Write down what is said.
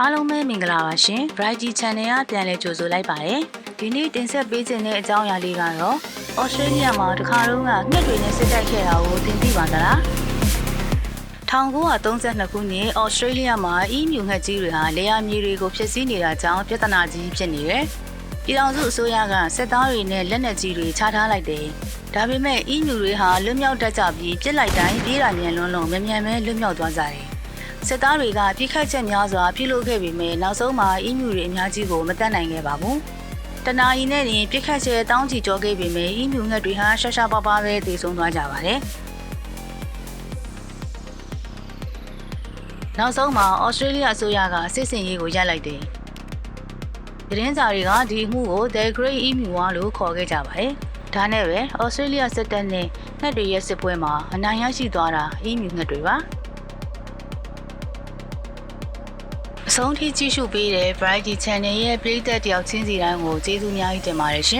အားလုံးပဲမင်္ဂလာပါရှင် Brighty Channel ကပြန်လည်ကြိုဆိုလိုက်ပါတယ်ဒီနေ့တင်ဆက်ပေးခြင်းတဲ့အကြောင်းအရာလေးကတော့ Australia မှာတခါတော့ကငှက်တွေနဲ့စစ်တိုက်ခဲ့တာကိုသင်သိပါသလား1932ခုနှစ် Australia မှာအီးမြူငှက်ကြီးတွေဟာလေယာဉ်မြေတွေကိုဖျက်ဆီးနေတာကြောင့်ပြဿနာကြီးဖြစ်နေတယ်ပြည်ထောင်စုအစိုးရကစစ်သားတွေနဲ့လက်နက်ကြီးတွေချထားလိုက်တယ်ဒါပေမဲ့အီးမြူတွေဟာလွတ်မြောက်တတ်ကြပြီးပြစ်လိုက်တိုင်းပြေးတာမြန်လွန်းလုံးမြန်မြန်ပဲလွတ်မြောက်သွားကြတယ် စစ်သားတွေကပြစ်ခတ်ချက်များစွာပြုလုပ်ခဲ့ပေမဲ့နောက်ဆုံးမှာအီးမြူတွေအများကြီးကိုမတတ်နိုင်ခဲ့ပါဘူး။တနာရီနဲ့တင်ပြစ်ခတ်ချက်တောင်းချီကြောခဲ့ပေမဲ့အီးမြူငှက်တွေဟာရှာရှာပါပါပဲတည်ဆုံသွားကြပါတယ်။နောက်ဆုံးမှာဩစတြေးလျအစိုးရကစစ်စင်ရေးကိုရပ်လိုက်တယ်။သတင်းစာတွေကဒီအမှုကို The Great Emu War လို့ခေါ်ခဲ့ကြပါတယ်။ဒါနဲ့ပဲဩစတြေးလျစစ်တပ်နဲ့ငှက်တွေရဲ့စစ်ပွဲမှာအနိုင်ရရှိသွားတာအီးမြူငှက်တွေပါ။ အဆုံးထိကြည့်ရှုပေးတဲ့ Brighty Channel ရဲ့ပရိသတ်တယောက်ချင်းစီတိုင်းကိုကျေးဇူးအများကြီးတင်ပါတယ်ရှင်